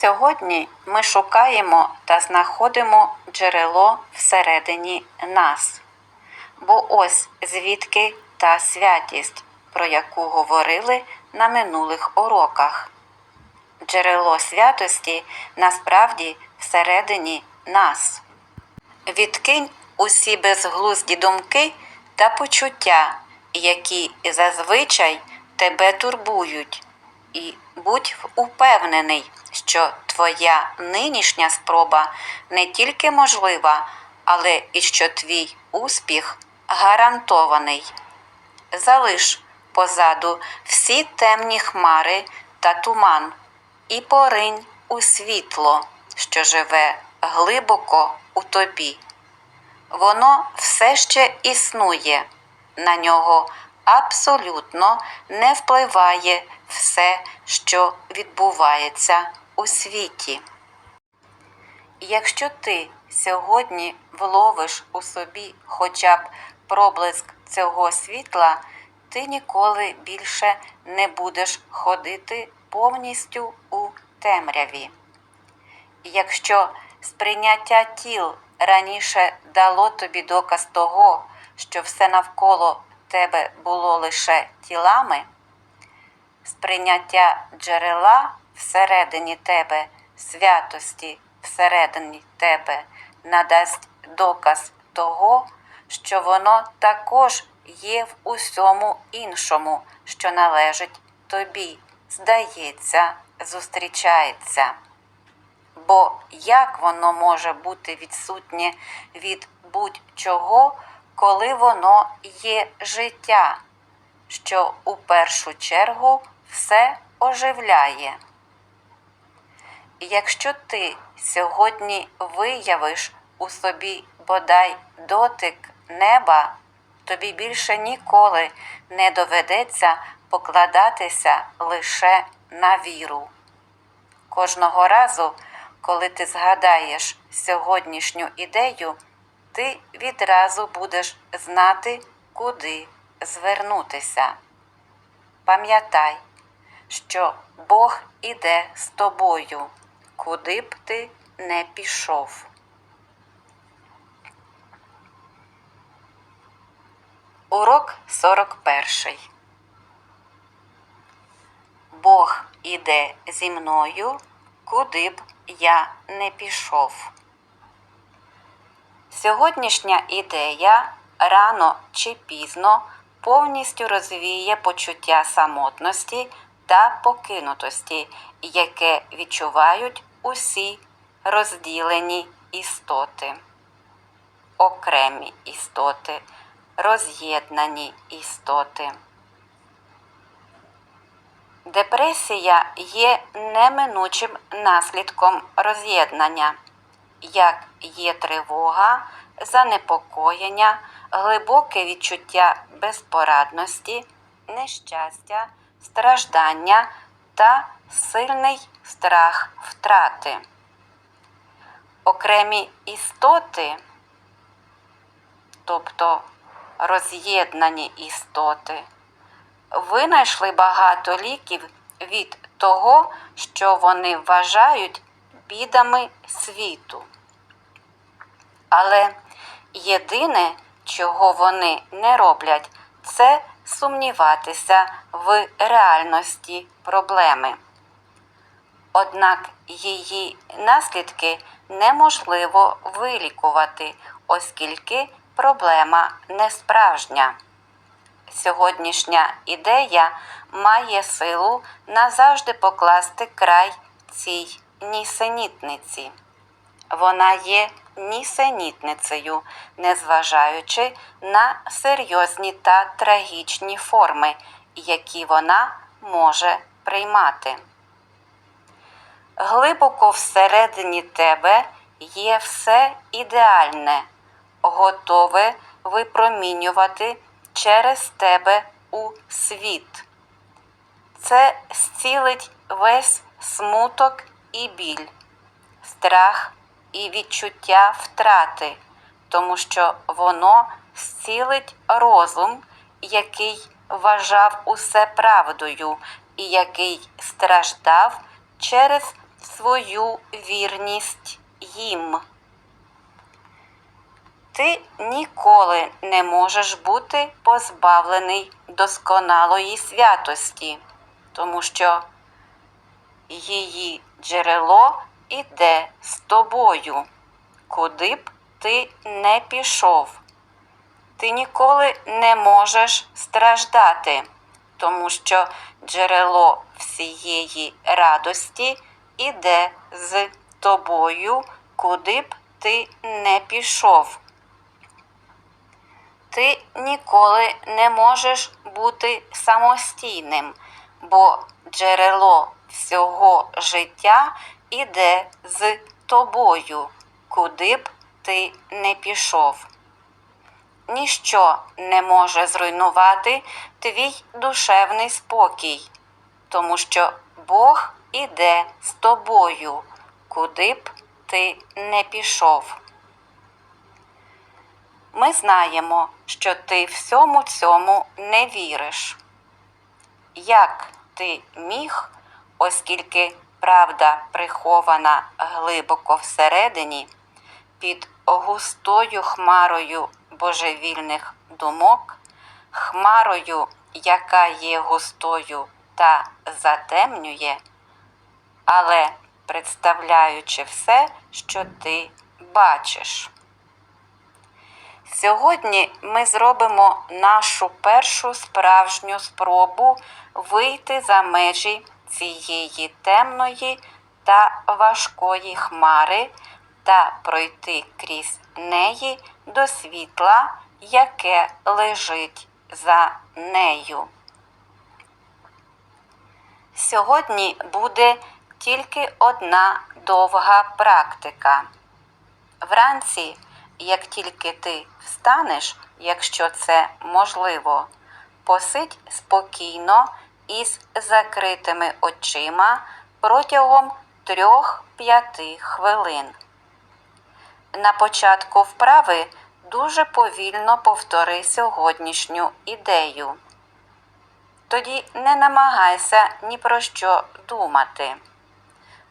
Сьогодні ми шукаємо та знаходимо джерело всередині нас. Бо ось звідки та святість, про яку говорили на минулих уроках. Джерело святості насправді всередині нас. Відкинь усі безглузді думки та почуття, які зазвичай тебе турбують, і будь упевнений, що твоя нинішня спроба не тільки можлива, але і що твій успіх гарантований. Залиш позаду всі темні хмари та туман і поринь у світло, що живе глибоко у тобі. Воно все ще існує, на нього абсолютно не впливає все, що відбувається у світі. Якщо ти сьогодні вловиш у собі хоча б проблиск цього світла, ти ніколи більше не будеш ходити повністю у темряві. Якщо сприйняття тіл раніше дало тобі доказ того, що все навколо тебе було лише тілами, сприйняття джерела всередині тебе, святості всередині тебе надасть доказ того, що воно також є в усьому іншому, що належить тобі, здається, зустрічається. Бо як воно може бути відсутнє від будь-чого, коли воно є життя, що у першу чергу все оживляє? Якщо ти сьогодні виявиш у собі бодай дотик неба, тобі більше ніколи не доведеться покладатися лише на віру. Кожного разу, коли ти згадаєш сьогоднішню ідею, ти відразу будеш знати, куди звернутися. Пам'ятай, що Бог іде з тобою, куди б ти не пішов. Урок 41. Бог іде зі мною, куди б я не пішов. Сьогоднішня ідея рано чи пізно повністю розвіє почуття самотності та покинутості, яке відчувають усі розділені істоти, окремі істоти, роз'єднані істоти. Депресія є неминучим наслідком роз'єднання, як є тривога, занепокоєння, глибоке відчуття безпорадності, нещастя, страждання та сильний страх втрати. Окремі істоти, тобто роз'єднані істоти, винайшли багато ліків від того, що вони вважають бідами світу. Але єдине, чого вони не роблять, це сумніватися в реальності проблеми. Однак її наслідки неможливо вилікувати, оскільки проблема не справжня. Сьогоднішня ідея має силу назавжди покласти край цій нісенітниці. Вона є нісенітницею, незважаючи на серйозні та трагічні форми, які вона може приймати. Глибоко всередині тебе є все ідеальне, готове випромінювати через тебе у світ. Це зцілить весь смуток і біль, страх і відчуття втрати, тому що воно зцілить розум, який вважав усе правдою і який страждав через свою вірність їм. Ти ніколи не можеш бути позбавлений досконалої святості, тому що її джерело іде з тобою, куди б ти не пішов. Ти ніколи не можеш страждати, тому що джерело всієї радості іде з тобою, куди б ти не пішов. Ти ніколи не можеш бути самостійним, бо джерело всього життя іде з тобою, куди б ти не пішов. Ніщо не може зруйнувати твій душевний спокій, тому що Бог іде з тобою, куди б ти не пішов. Ми знаємо, що ти всьому цьому не віриш. Як ти міг, оскільки правда прихована глибоко всередині, під густою хмарою божевільних думок, хмарою, яка є густою та затемнює, але представляючи все, що ти бачиш. Сьогодні ми зробимо нашу першу справжню спробу вийти за межі цієї темної та важкої хмари та пройти крізь неї до світла, яке лежить за нею. Сьогодні буде тільки одна довга практика. Вранці, як тільки ти встанеш, якщо це можливо, посидь спокійно із закритими очима протягом 3-5 хвилин. На початку вправи дуже повільно повтори сьогоднішню ідею. Тоді не намагайся ні про що думати.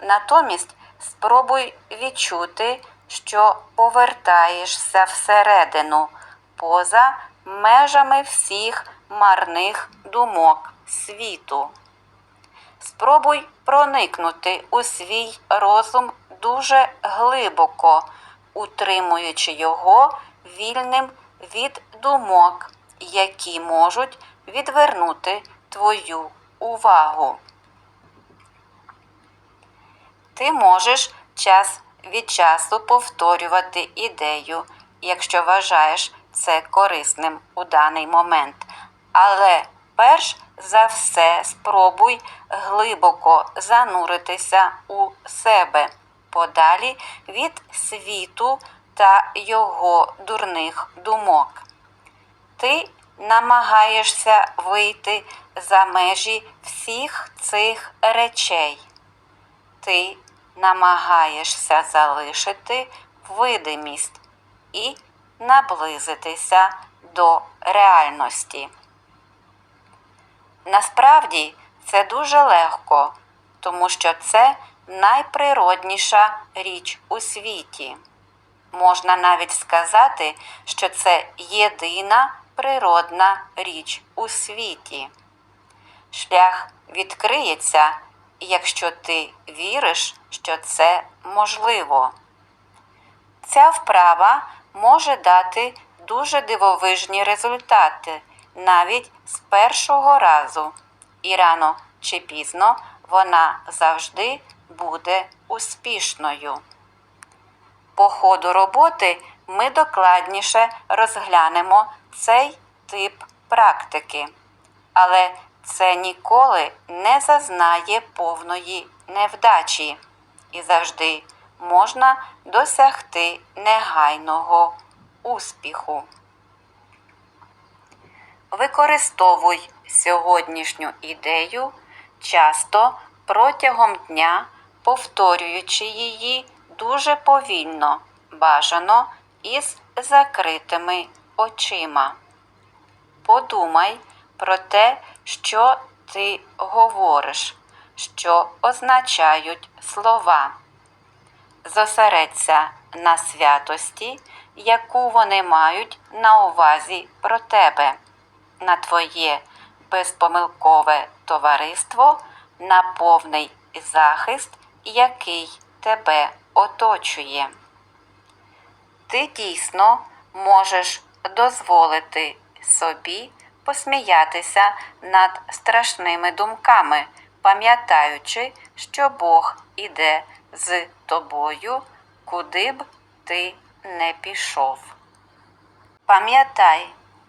Натомість спробуй відчути, що повертаєшся всередину, поза межами всіх марних думок світу. Спробуй проникнути у свій розум дуже глибоко, утримуючи його вільним від думок, які можуть відвернути твою увагу. Ти можеш час від часу повторювати ідею, якщо вважаєш це корисним у даний момент. Але перш за все спробуй глибоко зануритися у себе подалі від світу та його дурних думок. Ти намагаєшся вийти за межі всіх цих речей. Ти намагаєшся залишити видимість і наблизитися до реальності. Насправді це дуже легко, тому що це найприродніша річ у світі. Можна навіть сказати, що це єдина природна річ у світі. Шлях відкриється, якщо ти віриш, що це можливо. Ця вправа може дати дуже дивовижні результати навіть з першого разу, і рано чи пізно вона завжди буде успішною. По ходу роботи ми докладніше розглянемо цей тип практики, але це ніколи не зазнає повної невдачі і завжди можна досягти негайного успіху. Використовуй сьогоднішню ідею часто протягом дня, повторюючи її дуже повільно, бажано із закритими очима. Подумай про те, що ти говориш, що означають слова. Зосередься на святості, яку вони мають на увазі про тебе, на твоє безпомилкове товариство, на повний захист, який тебе оточує. Ти дійсно можеш дозволити собі посміятися над страшними думками, пам'ятаючи, що Бог іде з тобою, куди б ти не пішов. Пам'ятай,